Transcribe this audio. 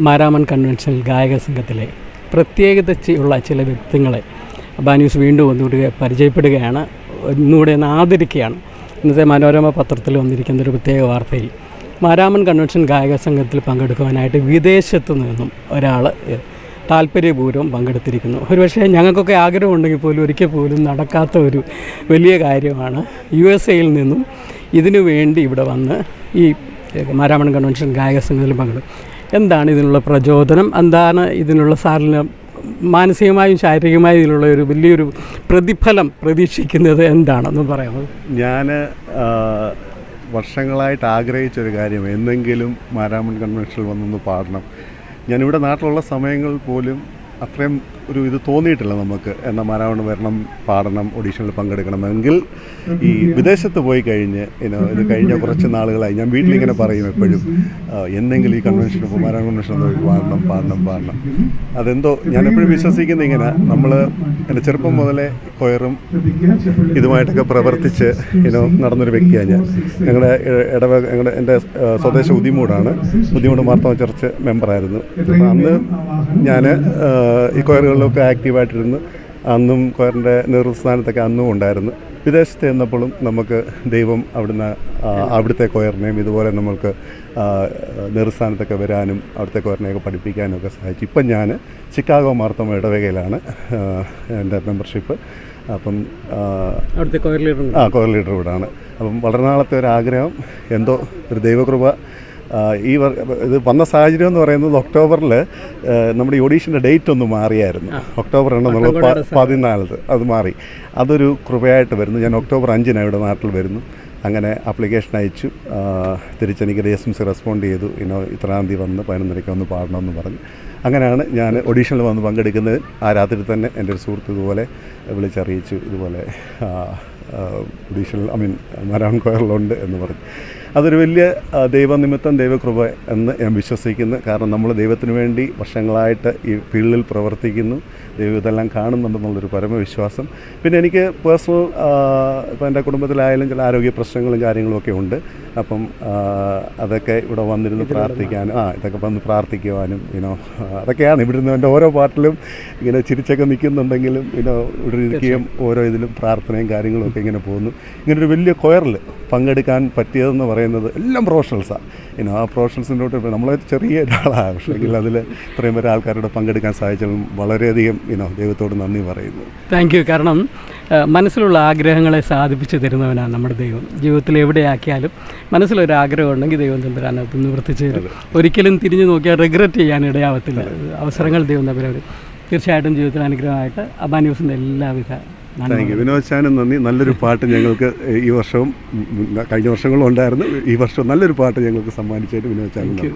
Maramon conventional ഗായക സംഘത്തിലെ പ്രത്യേകതയുള്ള ചില വ്യക്തികളെ ബാനൂസ് വീണ്ടും ഒന്നുകൂടി പരിചയപ്പെടുകയാണ്. ഒന്നുകൂടി ഒന്ന് ആദരിക്കുകയാണ്. ഇന്നത്തെ മനോരമ പത്രത്തിൽ വന്നിരിക്കുന്ന ഒരു പ്രത്യേക വാർത്തയിൽ മാരാമൺ കൺവെൻഷൻ ഗായക സംഘത്തിൽ പങ്കെടുക്കുവാനായിട്ട് വിദേശത്തു നിന്നും ഒരാൾ താല്പര്യപൂർവം പങ്കെടുത്തിരിക്കുന്നു. ഒരുപക്ഷെ ഞങ്ങൾക്കൊക്കെ ആഗ്രഹമുണ്ടെങ്കിൽ പോലും ഒരിക്കൽ പോലും നടക്കാത്ത ഒരു വലിയ കാര്യമാണ് യു എസ് എയിൽ നിന്നും ഇതിനു വേണ്ടി ഇവിടെ വന്ന് ഈ മാരാമൺ കൺവെൻഷൻ ഗായക സംഘത്തിൽ പങ്കെടുക്കും എന്താണ് ഇതിനുള്ള പ്രചോദനം? എന്താണ് ഇതിനുള്ള സാറിന് മാനസികമായും ശാരീരികമായും ഇതിലുള്ള ഒരു വലിയൊരു പ്രതിഫലം പ്രതീക്ഷിക്കുന്നത് എന്താണെന്ന് പറയാമോ? ഞാൻ വർഷങ്ങളായിട്ട് ആഗ്രഹിച്ചൊരു കാര്യം എന്തെങ്കിലും മാരാമൺ കൺവെൻഷനിൽ വന്നൊന്ന് പാടണം. ഞാനിവിടെ നാട്ടിലുള്ള സമയങ്ങളിൽ പോലും അത്രയും ഒരു ഇത് തോന്നിയിട്ടില്ല നമുക്ക് എന്ന മാരാവണ് വരണം പാടണം ഓഡീഷനിൽ പങ്കെടുക്കണമെങ്കിൽ ഈ വിദേശത്ത് പോയി കഴിഞ്ഞ് ഇനോ ഇത് കഴിഞ്ഞ കുറച്ച് നാളുകളായി. ഞാൻ വീട്ടിലിങ്ങനെ പറയും എപ്പോഴും എന്തെങ്കിലും ഈ കൺവെൻഷൻ മാരാമൺ കൺവെൻഷൻ പോയി പാടണം പാടണം പാടണം. അതെന്തോ ഞാൻ എപ്പോഴും വിശ്വസിക്കുന്ന ഇങ്ങനെ. നമ്മൾ എന്റെ ചെറുപ്പം മുതലേ കൊയറും ഇതുമായിട്ടൊക്കെ പ്രവർത്തിച്ച് ഇനോ നടന്നൊരു വ്യക്തിയാണ് ഞാൻ. ഞങ്ങളുടെ ഇടവ ഞങ്ങളുടെ എന്റെ സ്വദേശ ഉദിമൂടാണ്. ഉദിമൂട് മാർത്തോമ ചർച്ച് മെമ്പറായിരുന്നു അപ്പോൾ അന്ന് ഞാൻ ഈ കൊയറുകളിലൊക്കെ ആക്റ്റീവായിട്ടിരുന്നു അന്നും കൊയറിന്റെ നേതൃസ്ഥാനത്തൊക്കെ അന്നും ഉണ്ടായിരുന്നു. വിദേശത്ത് ചെന്നപ്പോഴും നമുക്ക് ദൈവം അവിടുന്ന് അവിടുത്തെ കൊയറിനെയും ഇതുപോലെ നമ്മൾക്ക് നേതൃസ്ഥാനത്തൊക്കെ വരാനും അവിടുത്തെ കൊയറിനെയൊക്കെ പഠിപ്പിക്കാനും ഒക്കെ സഹായിച്ചു. ഇപ്പം ഞാൻ ചിക്കാഗോ മാർത്തോമ ഇടവകയിലാണ് എന്റെ മെമ്പർഷിപ്പ്. അപ്പം അവിടുത്തെ കൊയർ ലീഡർ ആ കോയർ ലീഡർ ഇവിടാണ് അപ്പം വളരെ നാളത്തെ ഒരു ആഗ്രഹം എന്തോ ഒരു ദൈവകൃപ ഈ ഇത് വന്ന സാഹചര്യം എന്ന് പറയുന്നത് ഒക്ടോബറിൽ നമ്മുടെ ഈ ഒഡീഷന്റെ ഡേറ്റ് ഒന്ന് മാറിയായിരുന്നു. ഒക്ടോബർ എന്നുള്ളത് പ- പതിനാലത്. അത് മാറി. അതൊരു കൃപയായിട്ട് വരുന്നു. ഞാൻ ഒക്ടോബർ അഞ്ചിന് ഇവിടെ നാട്ടിൽ വരുന്നു. അങ്ങനെ ആപ്ലിക്കേഷൻ അയച്ചു. തിരിച്ചെനിക്ക് D S M C respond ചെയ്തു. ഇനോ ഇത്രാം തീയതി വന്ന് പതിനൊന്നരയ്ക്ക് വന്ന് പാടണമെന്ന് പറഞ്ഞു. അങ്ങനെയാണ് ഞാൻ ഒഡീഷനിൽ വന്ന് പങ്കെടുക്കുന്നത്. ആ രാത്രി തന്നെ എന്റെ ഒരു സുഹൃത്ത് ഇതുപോലെ വിളിച്ചറിയിച്ചു. ഇതുപോലെ ആ, ഐ മീൻ മരാൺ കോയറിലുണ്ട് എന്ന് പറഞ്ഞു. അതൊരു വലിയ ദൈവനിമിത്തം ദൈവകൃപ എന്ന് ഞാൻ വിശ്വസിക്കുന്നു. കാരണം നമ്മൾ ദൈവത്തിന് വേണ്ടി വർഷങ്ങളായിട്ട് ഈ ഫീൽഡിൽ പ്രവർത്തിക്കുന്നു. ദൈവം ഇതെല്ലാം കാണുന്നുണ്ടെന്നുള്ളൊരു പരമവിശ്വാസം. പിന്നെ എനിക്ക് പേഴ്സണൽ ഇപ്പോൾ എന്റെ കുടുംബത്തിലായാലും ചില ആരോഗ്യ പ്രശ്നങ്ങളും കാര്യങ്ങളും ഒക്കെ ഉണ്ട്. അപ്പം അതൊക്കെ ഇവിടെ വന്നിരുന്ന് പ്രാർത്ഥിക്കാനും ആ ഇതൊക്കെ വന്ന് പ്രാർത്ഥിക്കുവാനും ഇനോ അതൊക്കെയാണ്. ഇവിടെ നിന്ന് എന്റെ ഓരോ പാട്ടിലും ഇങ്ങനെ ചിരിച്ചൊക്കെ നിൽക്കുന്നുണ്ടെങ്കിലും ഇനോ ഇവിടെ ഇരിക്കുകയും ഓരോ ഇതിലും പ്രാർത്ഥനയും കാര്യങ്ങളും ഒക്കെ ഇങ്ങനെ പോകുന്നു. ഇങ്ങനൊരു വലിയ കൊയറിൽ പങ്കെടുക്കാൻ പറ്റിയതെന്ന് പറയുന്നത് എല്ലാം പ്രൊഫഷണൽസാണ് ഇനോ ആ പ്രൊഫഷണൽസിന്റെ നമ്മൾ ചെറിയ ഒരാളാണ്. പക്ഷേ എങ്കിൽ അതിൽ ഇത്രയും വരെ ആൾക്കാരോട് പങ്കെടുക്കാൻ സാധിച്ചാലും വളരെയധികം ഇനോ ദൈവത്തോട് നന്ദി പറയുന്നു. താങ്ക് യു കാരണം മനസ്സിലുള്ള ആഗ്രഹങ്ങളെ സാധിപ്പിച്ചു തരുന്നവനാണ് നമ്മുടെ ദൈവം. ജീവിതത്തിൽ എവിടെയാക്കിയാലും മനസ്സിലൊരു ആഗ്രഹം ഉണ്ടെങ്കിൽ ദൈവം തമ്പുരാൻ അത് നിവർത്തിച്ച് തരും. ഒരിക്കലും തിരിഞ്ഞു നോക്കിയാൽ റിഗ്രറ്റ് ചെയ്യാൻ ഇടയാവത്തില്ല. അവസരങ്ങൾ ദൈവം തമ്പുരാൻ തീർച്ചയായിട്ടും ജീവിതത്തിൽ അനുഗ്രഹമായിട്ട് അബാ ന്യൂസിന്റെ എല്ലാവിധ താങ്ക് യു. വിനോദ് ചാനും നന്ദി. നല്ലൊരു പാട്ട് ഞങ്ങൾക്ക് ഈ വർഷവും കഴിഞ്ഞ വർഷങ്ങളും ഉണ്ടായിരുന്നു. ഈ വർഷവും നല്ലൊരു പാട്ട് ഞങ്ങൾക്ക് സമ്മാനിച്ചായിട്ട് വിനോദ് നന്ദി.